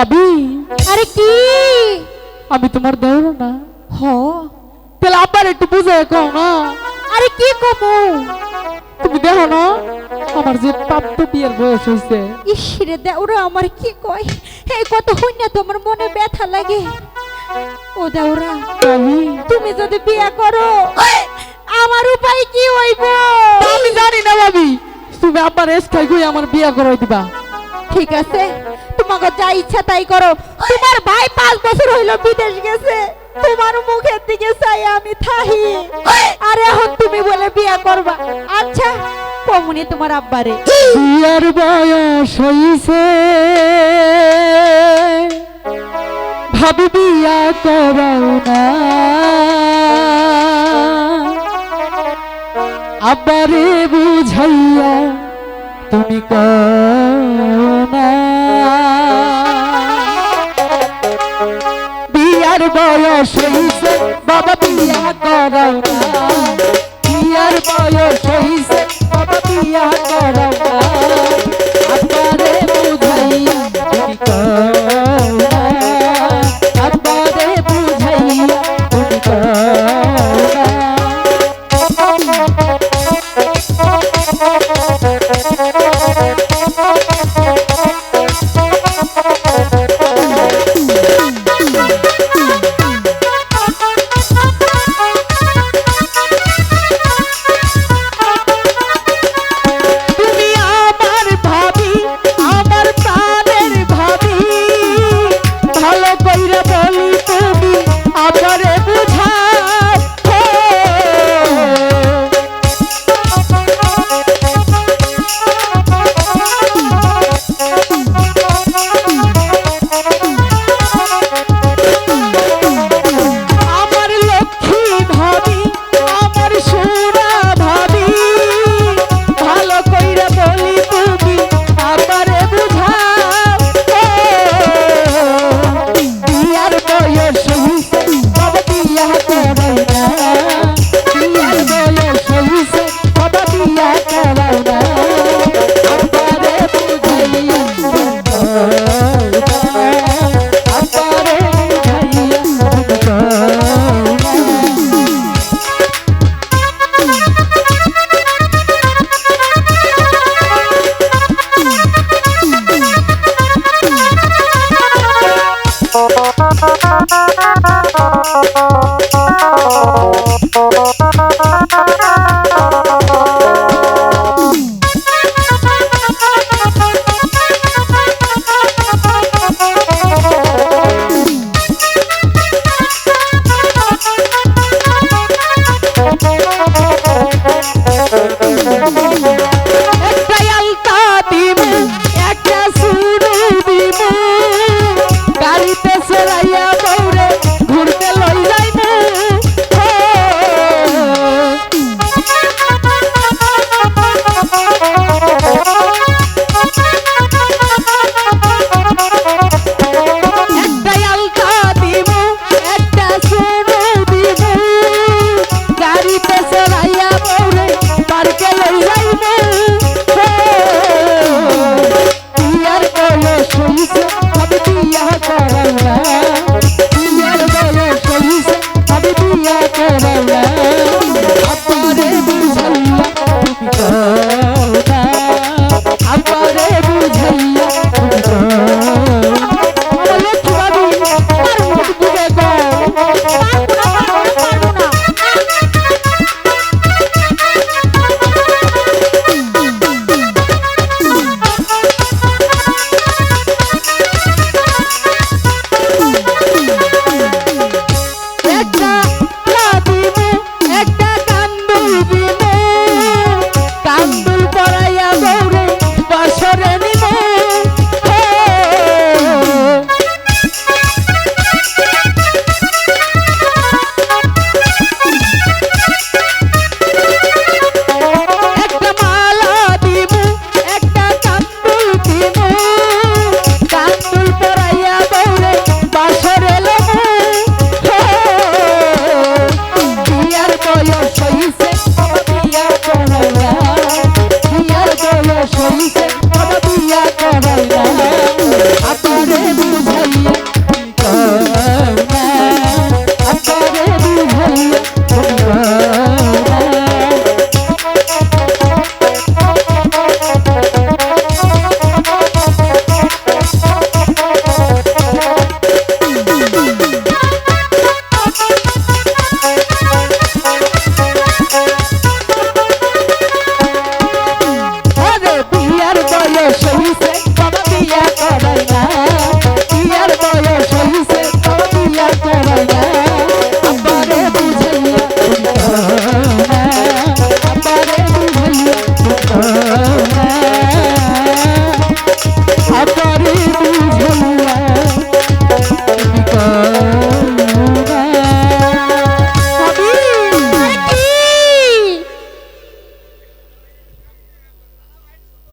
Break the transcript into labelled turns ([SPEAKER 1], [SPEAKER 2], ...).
[SPEAKER 1] ভাবি। আরে কি? আমি তোমার দেব না। হ।
[SPEAKER 2] তাহলে আবার একটু বুঝে কো না।
[SPEAKER 1] আরে কি কমু?
[SPEAKER 2] তুমি দেখো না আমার যে প্রাপ্ত বিয়ের বয়স হয়েছে
[SPEAKER 1] ইসরে দেওরা আমার কি কয়? এই কত হই তোমার মনে ব্যথা লাগে। ও দেওরা
[SPEAKER 2] আমি
[SPEAKER 1] তুমি যদি বিয়া করো আমার উপায় কি হইব?
[SPEAKER 2] আমি জানি না ভাবি। তুমি আবার এসকাই গই আমার বিয়া করাই দিবা।
[SPEAKER 1] ঠিক আছে। তোমাকে যা ইচ্ছা তাই করো। তোমার ভাই পাঁচ বছর হইল বিদেশ গেছে। তোমার মুখের দিকে চাই আমি থাহি। আর এখন তুমি বলে বিয়া করবা। আচ্ছা কমুনি তোমার আব্বারে।
[SPEAKER 2] বিয়ার বয়স হইছে। ভাবি বিয়া করাও না। আব্বারে দিয়া একটা